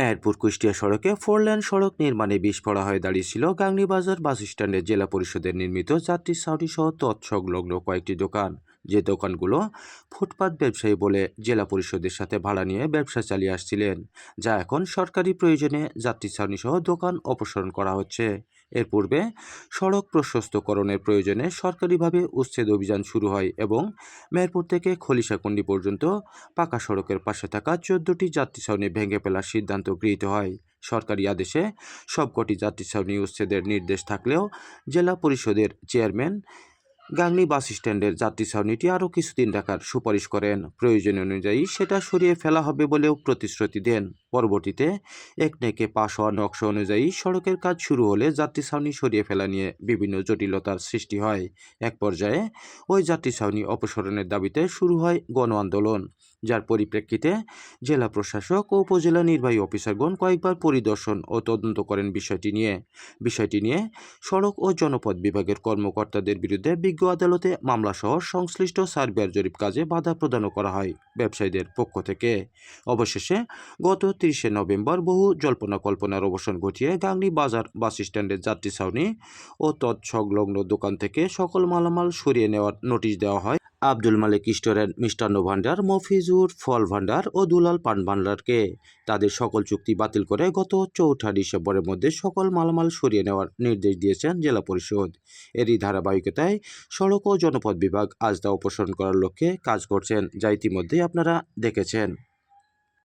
মেহেরপুর কুষ্টিয়া সড়কে ফোরলেন সড়ক নির্মাণে বিস্ফোরা হয়ে দাঁড়িয়েছিল গাংনীবাজার বাস স্ট্যান্ডের জেলা পরিষদের নির্মিত যাত্রী সাউটি সহ তৎসংলগ্ন কয়েকটি দোকান। যে দোকানগুলো ফুটপাত ব্যবসায়ী বলে জেলা পরিষদের সাথে ভাড়া নিয়ে ব্যবসা চালিয়ে আসছিলেন, যা এখন সরকারি প্রয়োজনে যাত্রী ছাউনি সহ দোকান অপসারণ করা হচ্ছে। এর পূর্বে সড়ক প্রশস্তকরণের প্রয়োজনে সরকারিভাবে উচ্ছেদ অভিযান শুরু হয় এবং মেহেরপুর থেকে খলিশাকুন্ডি পর্যন্ত পাকা সড়কের পাশে থাকা চোদ্দটি যাত্রী ছাউনি ভেঙে ফেলার সিদ্ধান্ত গৃহীত হয়। সরকারি আদেশে সবকটি যাত্রী ছাউনি উচ্ছেদের নির্দেশ থাকলেও জেলা পরিষদের চেয়ারম্যান গাংনী বাস স্ট্যান্ডের যাত্রী ছাউনিটি আরও কিছুদিন রাখার সুপারিশ করেন। প্রয়োজন অনুযায়ী সেটা সরিয়ে ফেলা হবে বলেও প্রতিশ্রুতি দেন। পরবর্তীতে একনেকে পাশ হওয়া নকশা অনুযায়ী সড়কের কাজ শুরু হলে যাত্রী ছাউনি সরিয়ে ফেলা নিয়ে বিভিন্ন জটিলতার সৃষ্টি হয়। এক পর্যায়ে ওই যাত্রী ছাউনি অপসারণের দাবিতে শুরু হয় গণ আন্দোলন, যার পরিপ্রেক্ষিতে জেলা প্রশাসক ও উপজেলা নির্বাহী অফিসারগণ কয়েকবার পরিদর্শন ও তদন্ত করেন বিষয়টি নিয়ে। বিষয়টি নিয়ে সড়ক ও জনপদ বিভাগের কর্মকর্তাদের বিরুদ্ধে বিজ্ঞ আদালতে মামলাসহ সংশ্লিষ্ট সার্ভেয়ার জরিপ কাজে বাধা প্রদানও করা হয় ব্যবসায়ীদের পক্ষ থেকে। অবশেষে গত তিরিশে নভেম্বর বহু জল্পনা কল্পনার অবসান ঘটিয়ে গাংনী বাজার বাস স্ট্যান্ডের যাত্রী ছাউনি ও তৎসংলগ্ন দোকান থেকে সকল মালামাল সরিয়ে নেওয়ার নোটিশ দেওয়া হয়। আব্দুল মালিক স্টোরের মিষ্টান্ন ভাণ্ডার, মফিজুর ফল ভাণ্ডার ও দুলাল পান ভাণ্ডারকে তাদের সকল চুক্তি বাতিল করে গত চৌঠা ডিসেম্বরের মধ্যে সকল মালামাল সরিয়ে নেওয়ার নির্দেশ দিয়েছেন জেলা পরিষদ। এরই ধারাবাহিকতায় সড়ক ও জনপদ বিভাগ আজ তা অপসারণ করার লক্ষ্যে কাজ করছেন, যা ইতিমধ্যেই আপনারা দেখেছেন।